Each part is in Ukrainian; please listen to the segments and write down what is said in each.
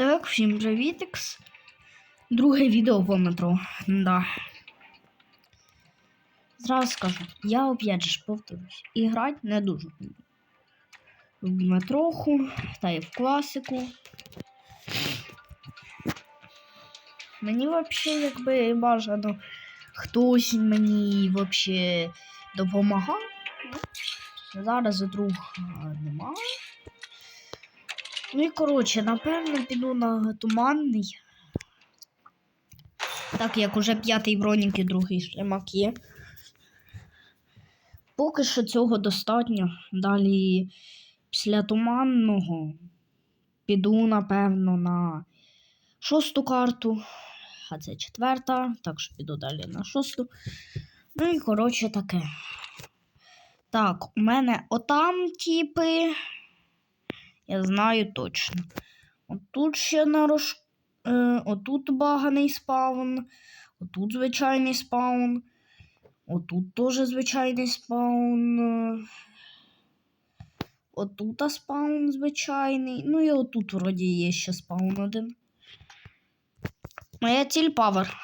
Так, всім привітикс. Друге відео по метро. Да. Зразу скажу, я опять же повторюсь, і грати не дуже. В метроху та й в класику. Мені взагалі якби бажано хтось мені взагалі допомагав. Зараз друг немає. Ну і коротше, напевно, піду на туманний. Так як уже п'ятий бронік і другий шлемак є. Поки що цього достатньо. Далі після туманного піду, напевно, на шосту карту. А це четверта, так що піду далі на шосту. Ну і коротше таке. Так, у мене отам типи. Я знаю точно. Отут ще нарош... Е, отут баганий спаун. Отут звичайний спаун. Отут теж звичайний спаун. е, Отут спаун звичайний. Ну і отут вроді є ще спаун один. Моя ціль павер.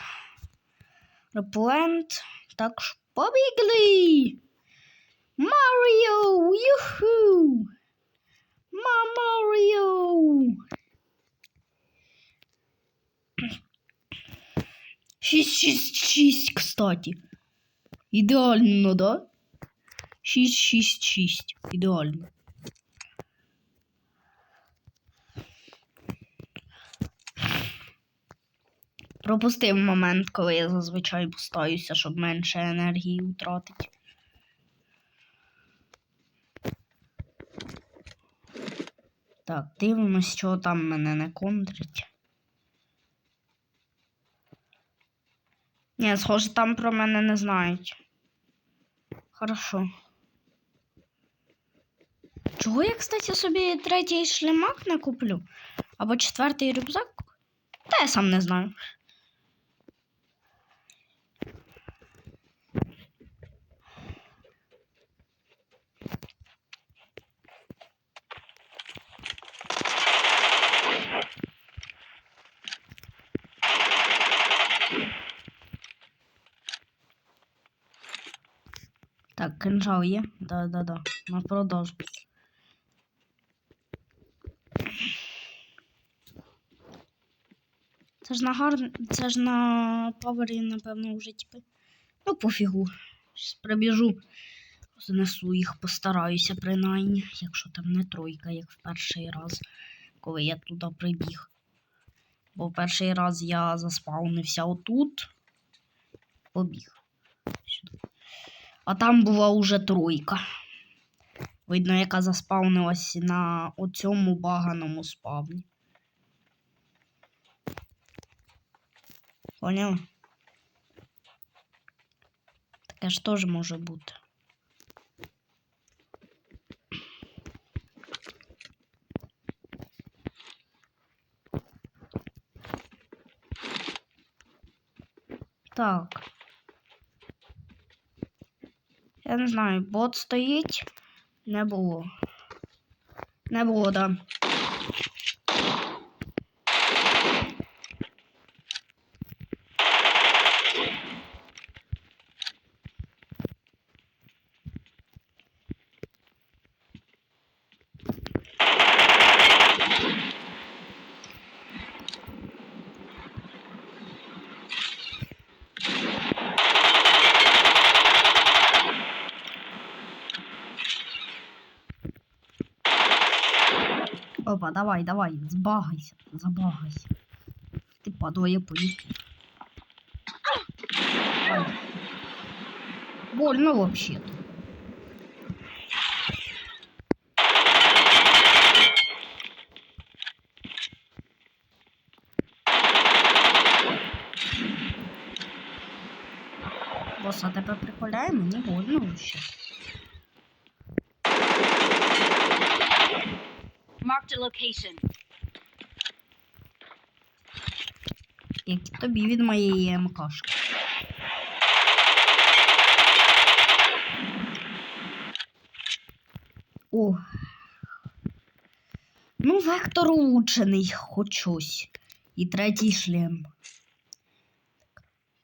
Реплент. Так ж побігли! Маріо! Юху! Мамаріо! Шість, шість, шість, кстати. Ідеально, да? Шість, шість, шість. Ідеально. Пропустив момент, коли я зазвичай пустаюся, щоб менше енергії втратити. Так, дивимось, що там мене не контрить. Ні, схоже, там про мене не знають. Хорошо. Чого я, кстати, собі третій шлемак не куплю? Або четвертий рюкзак? Та я сам не знаю. Так, кинжал є? Да-да-да. На продаж. Це ж на гар... Це ж на павері, напевно, вже типи. Ну, пофігу. Щас прибіжу. Знесу їх, постараюся принаймні, якщо там не тройка, як в перший раз, коли я туди прибіг. Бо в перший раз я заспавнився отут. Побіг. Сюди. А там була уже тройка. Видно, яка заспавнилась на оцьому баганому спавні. Поняв? Таке ж теж може бути. Так. Я не знаю, бот стоїть. Не було. Не було, да. Опа, давай, давай, збагайся, забагайся. Ти падає поїдь. Больно вообще-то. Бос, а тебе приколяє, мені больно вообще. Marked a location. Як тобі від моєї МКшки. О. Ну, вектор улучшений, хоч щось. І третій шлем.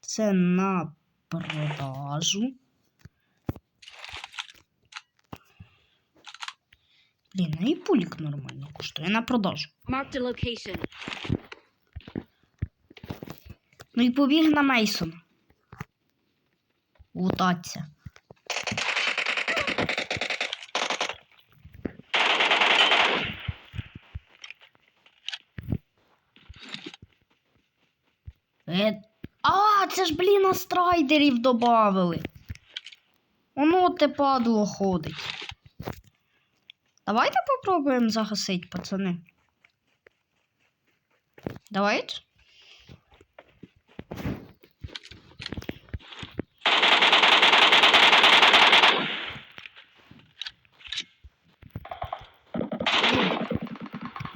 Це на продажу. Блін, ну і пулік нормально коштує на продажу. Marked a location. Ну і побіг на Мейсон. Лутаться. Е... А, це ж, блін, а страйдерів добавили. Воно те падло ходить. Давайте попробуємо загасити, пацани. Давайте.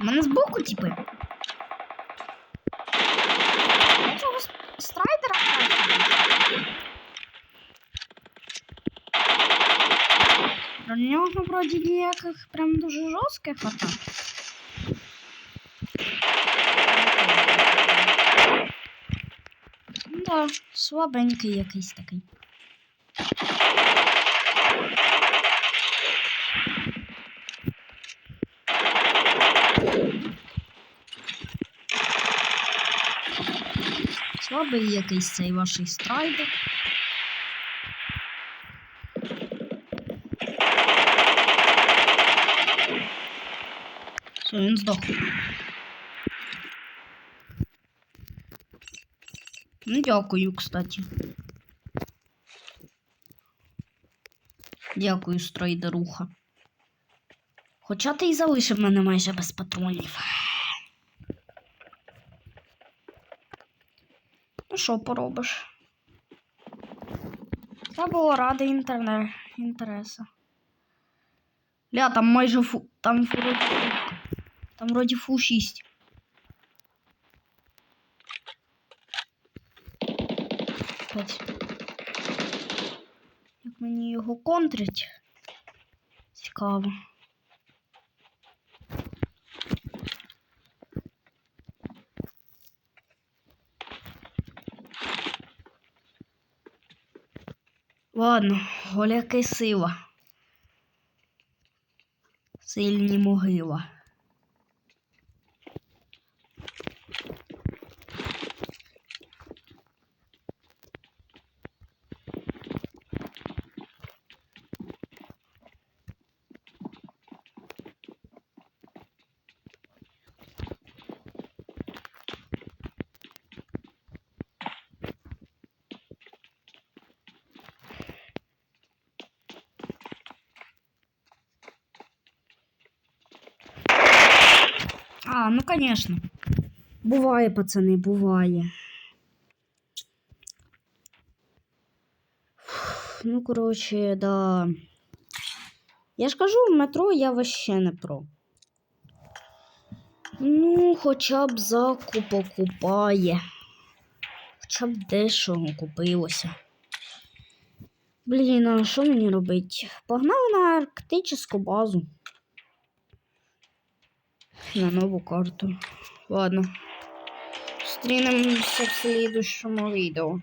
У мене збоку, типи. Я цього с- страйдера бачу. Про нього вроді ніяких прям дуже жорстких атак. Да, слабенький якийсь такий. Слабий якийсь цей ваш страйдер. Все, він здох. Ну, дякую, кстати. Дякую, страйдеруха. Хоча ти і залишив мене майже без патронів. Ну, що поробиш? Це було ради інтерне... інтересу. Ля, там майже фу... Там вроді... Там вроді фу 6. П'ять. Як мені його контрить? Цікаво. Ладно, голяки сила. Сильні могила. А, ну конечно. Буває, пацани, буває. Ну, коротше, да. Я ж кажу, в метро я вообще не про. Ну, хоча б закуп окупає. Хоча б дешево купилося. Блін, а що мені робити? Погнали на арктичну базу. На нову карту. Ладно. Зустрінемося в слідущому відео.